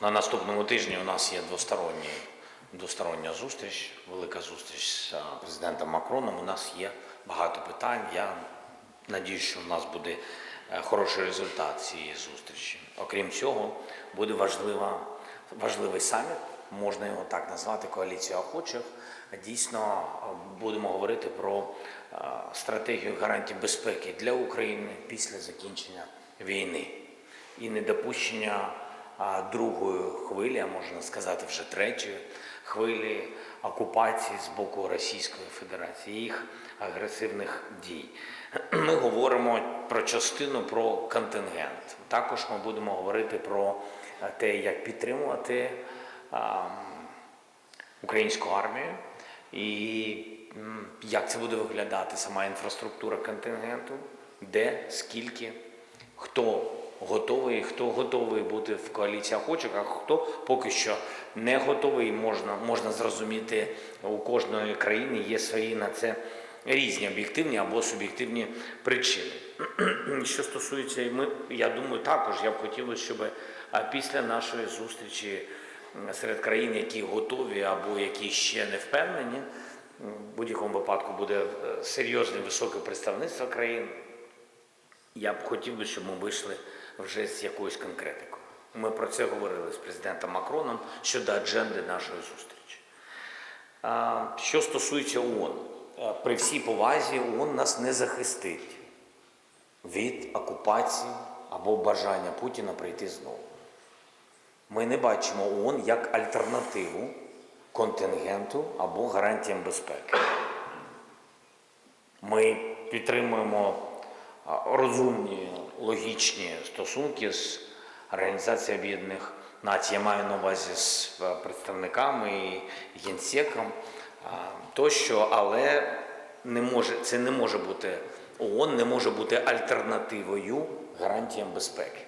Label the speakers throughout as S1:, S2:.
S1: На наступному тижні у нас є двосторонній, двостороння зустріч, велика зустріч з президентом Макроном. У нас є багато питань. Я надію, що в нас буде е, хороший результат цієї зустрічі. Окрім цього, буде важлива, важливий саміт, можна його так назвати, коаліція охочих. Дійсно, будемо говорити про е, стратегію гарантій безпеки для України після закінчення війни і недопущення другої хвилі, а можна сказати вже третьої хвилі окупації з боку Російської Федерації, їх агресивних дій. Ми говоримо про частину про контингент. Також ми будемо говорити про е, те, як підтримувати українську армію і як це буде виглядати сама інфраструктура контингенту, де, скільки, хто готовий, хто готовий бути в коаліції охочих, а хто поки що не готовий, можна, можна зрозуміти, у кожної країни є свої на це різні об'єктивні або суб'єктивні причини. Що стосується, і ми, я думаю, також я б хотів, щоб після нашої зустрічі серед країн, які готові або які ще не впевнені, в будь-якому випадку буде е, серйозне високе представництво країн. Я б хотів би, щоб ми вийшли вже з якоюсь конкретикою. Ми про це говорили з президентом Макроном щодо адженди нашої зустрічі. Що стосується ООН, при всій повазі ООН нас не захистить від окупації або бажання Путіна прийти знову. Ми не бачимо ООН як альтернативу контингенту або гарантіям безпеки. Ми підтримуємо розумні, логічні стосунки з Організацією Об'єднаних Націй. Я маю на увазі з е, представниками і генсеком тощо, але не може, це не може бути ООН не може бути альтернативою гарантіям безпеки.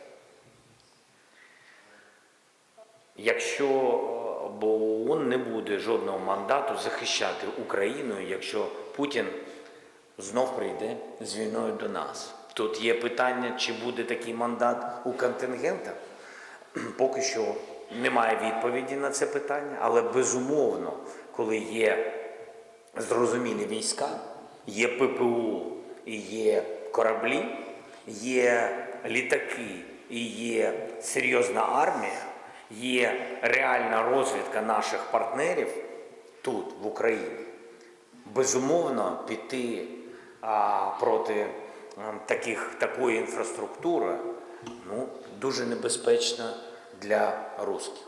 S1: Якщо е, бо ООН не буде жодного мандату захищати Україну, якщо Путін знов прийде з війною до нас. Тут є питання, чи буде такий мандат у контингента. Поки що немає відповіді на це питання, але безумовно, коли є зрозумілі війська, є ППО і є кораблі, є літаки і є серйозна армія, є реальна розвідка наших партнерів тут, в Україні. Безумовно, піти а, проти таких, такої інфраструктури ну, дуже небезпечно для русських.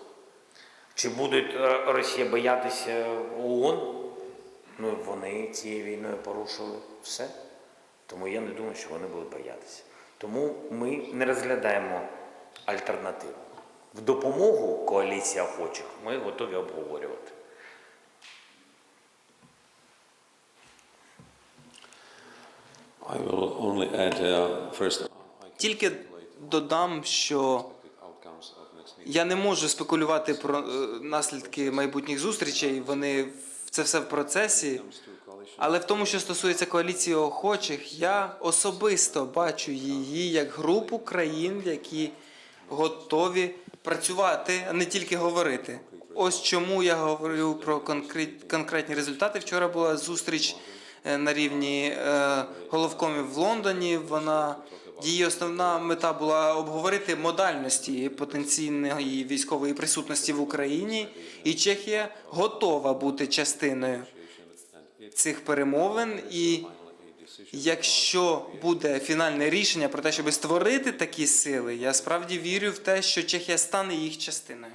S1: Чи будуть е, Росія боятися ООН? Ну, вони цією війною порушили все. Тому я не думаю, що вони будуть боятися. Тому ми не розглядаємо альтернативу. В допомогу коаліції охочих ми готові обговорювати.
S2: Тільки додам, що я не можу спекулювати про е, наслідки майбутніх зустрічей. Вони це все в процесі. Але в тому, що стосується коаліції охочих, я особисто бачу її як групу країн, які готові працювати, а не тільки говорити. Ось чому я говорю про конкрет- конкретні результати. Вчора була зустріч на рівні е, головкомів в Лондоні. Вона її основна мета була обговорити модальності потенційної військової присутності в Україні, і Чехія готова бути частиною цих перемовин. І якщо буде фінальне рішення про те, щоб створити такі сили, я справді вірю в те, що Чехія стане їх частиною.